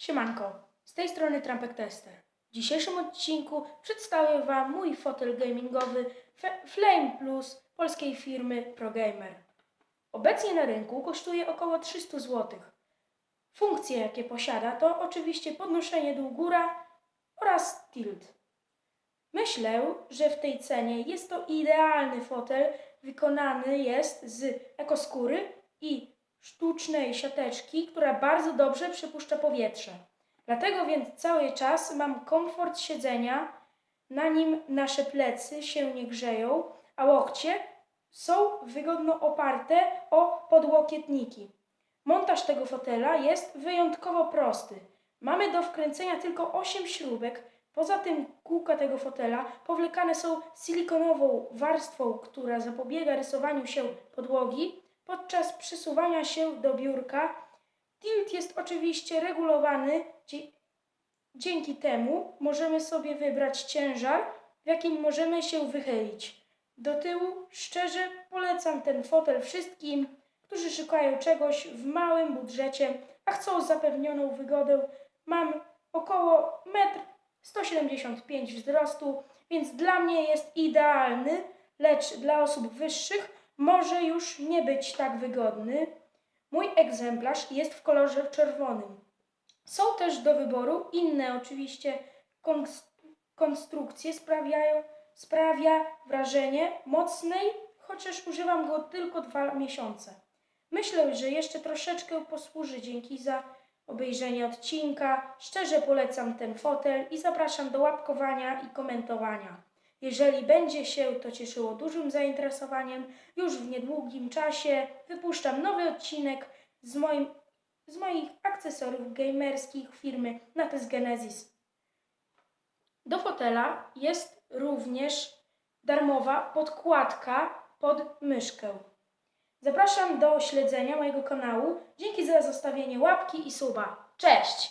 Siemanko, z tej strony Trampek Tester. W dzisiejszym odcinku przedstawię Wam mój fotel gamingowy Flame Plus polskiej firmy ProGamer. Obecnie na rynku kosztuje około 300 zł. Funkcje, jakie posiada, to oczywiście podnoszenie dół góra oraz tilt. Myślę, że w tej cenie jest to idealny fotel. Wykonany jest z ekoskóry i sztucznej siateczki, która bardzo dobrze przepuszcza powietrze. Dlatego więc cały czas mam komfort siedzenia, na nim nasze plecy się nie grzeją, a łokcie są wygodno oparte o podłokietniki. Montaż tego fotela jest wyjątkowo prosty. Mamy do wkręcenia tylko 8 śrubek. Poza tym kółka tego fotela powlekane są silikonową warstwą, która zapobiega rysowaniu się podłogi podczas przesuwania się do biurka. Tilt jest oczywiście regulowany. Dzięki temu możemy sobie wybrać ciężar, w jakim możemy się wychylić. Do tyłu szczerze polecam ten fotel wszystkim, którzy szukają czegoś w małym budżecie, a chcą zapewnioną wygodę. Mam około 1,175 m wzrostu, więc dla mnie jest idealny, lecz dla osób wyższych może już nie być tak wygodny. Mój egzemplarz jest w kolorze czerwonym. Są też do wyboru inne oczywiście konst- konstrukcje sprawiają, sprawia wrażenie mocnej, chociaż używam go tylko dwa miesiące. Myślę, że jeszcze troszeczkę posłuży dzięki za obejrzenie odcinka. Szczerze polecam ten fotel i zapraszam do łapkowania i komentowania. Jeżeli będzie się to cieszyło dużym zainteresowaniem, już w niedługim czasie wypuszczam nowy odcinek z, moim, z moich akcesoriów gamerskich firmy Nates Genesis. Do fotela jest również darmowa podkładka pod myszkę. Zapraszam do śledzenia mojego kanału. Dzięki za zostawienie łapki i suba. Cześć!